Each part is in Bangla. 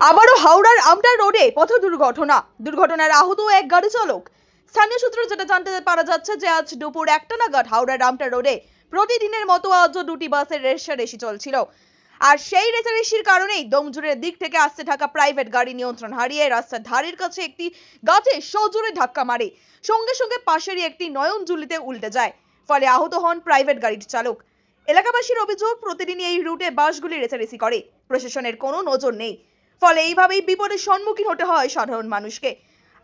আবারও হাওড়ার আমটার রোডে পথ দুর্ঘটনা। দুর্ঘটনার আহত এক গাড়ি চালক। স্থানীয় সূত্রে যেটা জানতে পারা যাচ্ছে যে আজ দুপুর একটা নাগাদ হাওড়ার আমটার রোডে প্রতিদিনের মতো আজও দুটি বাসের রেশারেশি চলছিল। আর সেই রেশারেশির কারণেই দমজুরের দিক থেকে আসতে থাকা প্রাইভেট গাড়ি নিয়ন্ত্রণ হারিয়ে রাস্তার ধারের কাছে একটি গাছে সজোরে ধাক্কা মারে। সঙ্গে সঙ্গে পাশেরই একটি নয়ন জুলিতে উল্টে যায়। ফলে আহত হন প্রাইভেট গাড়ির চালক। এলাকাবাসীর অভিযোগ প্রতিদিনই এই রুটে বাসগুলি রেচারেসি করে। প্রশাসনের কোনো নজর নেই। ফলে এইভাবেই বিপদের সম্মুখীন হতে হয় সাধারণ মানুষকে।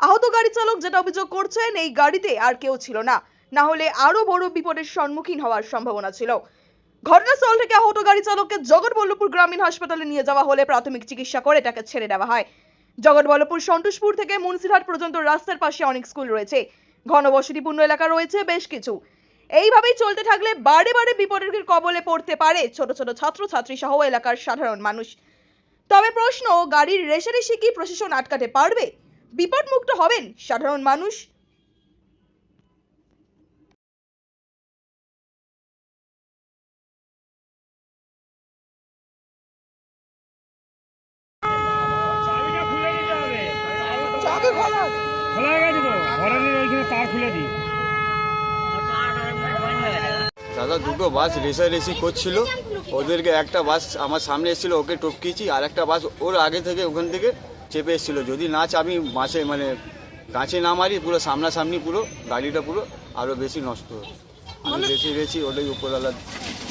আহত গাড়ি চালক যেটা অভিযোগ করছেন, এই গাড়িতে আর কেউ ছিল না। না হলে আরও বড় বিপদের সম্মুখীন হওয়ার সম্ভাবনা ছিল। ঘটনাস্থল থেকে আহত গাড়ি চালককে জগৎবল্লভপুর গ্রামীণ হাসপাতালে নিয়ে যাওয়া হলে প্রাথমিক চিকিৎসা করে তাকে ছেড়ে দেওয়া হয়। জগৎবল্লভপুর সন্তোষপুর থেকে মুন্সিরহাট পর্যন্ত রাস্তার পাশে অনেক স্কুল রয়েছে। ঘনবসতিপূর্ণ এলাকা রয়েছে বেশ কিছু। এইভাবেই চলতে থাকলে বারে বারে বিপদের কবলে পড়তে পারে ছোট ছোট ছাত্রছাত্রী সহ এলাকার সাধারণ মানুষ। তবে প্রশ্ন গাড়ির রেশারেশি কি প্রশাসন আটকাতে পারবে? বিপদমুক্ত হবেন সাধারণ মানুষ। খুলে। গেছে তো। ঘরের ওইখানে তার খুলে দিই। দাদা দুটো বাস রেসারেসি করছিল। ওদেরকে একটা বাস আমার সামনে এসেছিল ওকে টপকিয়েছি আর একটা বাস ওর আগে থেকে ওখান থেকে চেপে এসেছিল। যদি না আমি মাসে মানে কাঁচে না মারি পুরো সামনাসামনি পুরো গাড়িটা পুরো আরও বেশি নষ্ট হতো আমি বেশি গেছি ওটাই উপরওয়ালা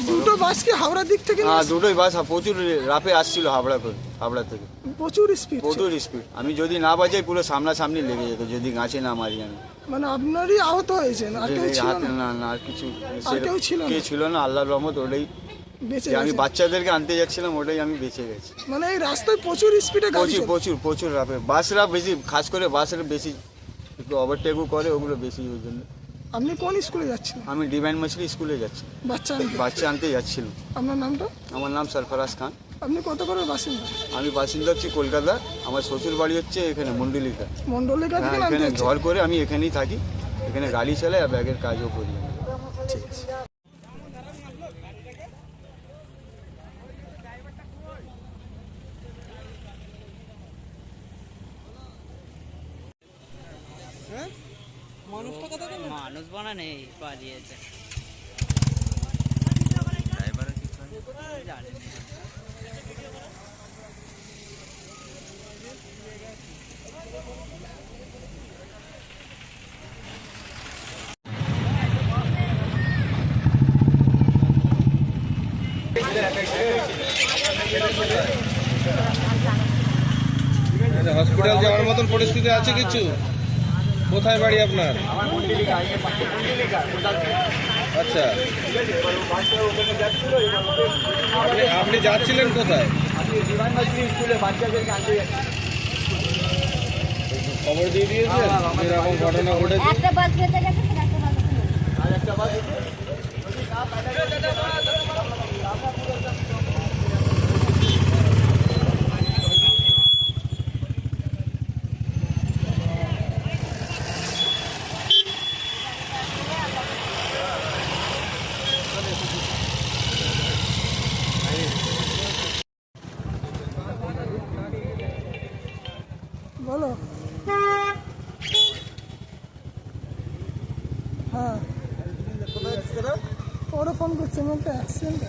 দুটো বাস কি হাওড়ার দিক থেকে হ্যাঁ দুটোই বাস প্রচুর রাপে আসছিল হাবড়া করে হাবড়া থেকে। প্রচুর স্পিড প্রচুর স্পিড আমি যদি না বাজাই পুরো সামনাসামনি লেগে যেত যদি গাছে না মারি আমি। মানে আপনারই আহত হয়েছেন আর কেউ ছিল না? না না আর কিছু আর কেউ ছিল না? ছিল না আল্লাহর রহমত ওটাই। বেঁচে আমি বাচ্চাদেরকে আনতে যাচ্ছিলাম ওটাই আমি বেঁচে গেছি। মানে এই রাস্তায় প্রচুর স্পিডে গাড়ি প্রচুর প্রচুর প্রচুর রাপে বাসরা বেশি খাস করে বাসরা বেশি একটু ওভারটেকও করে ওগুলো বেশি ওই জন্য। আপনি কোন স্কুলে যাচ্ছেন আমি ডিভাইন মাছলি স্কুলে যাচ্ছি। বাচ্চা। বাচ্চা আনতে যাচ্ছিলাম আপনার নামটা? আমার নাম সরফরাজ খান। আপনি কত করে বাসিন্দা? আমি বাসিন্দা হচ্ছি কলকাতা আমার শ্বশুর বাড়ি হচ্ছে এখানে মন্ডলিকা মন্ডলিকা হ্যাঁ এখানে ঘর করে আমি এখানেই থাকি। এখানে গাড়ি চালাই আর ব্যাগের কাজও করি। ঠিক আছে। মানুষ বানা নেই পালিয়েছে হসপিটাল যাওয়ার মতন পরিস্থিতি আছে কিছু? কোথায় বাড়ি আপনার? আচ্ছা। আপনি আপনি যাচ্ছিলেন কোথায়? খবর দিয়ে দিয়েছেন? এরকম ঘটনা ঘটেছে? একটা বাস গেছে আর একটা বাস হ্যাঁ। ওরা ফোন করছে একটা অ্যাক্সিডেন্ট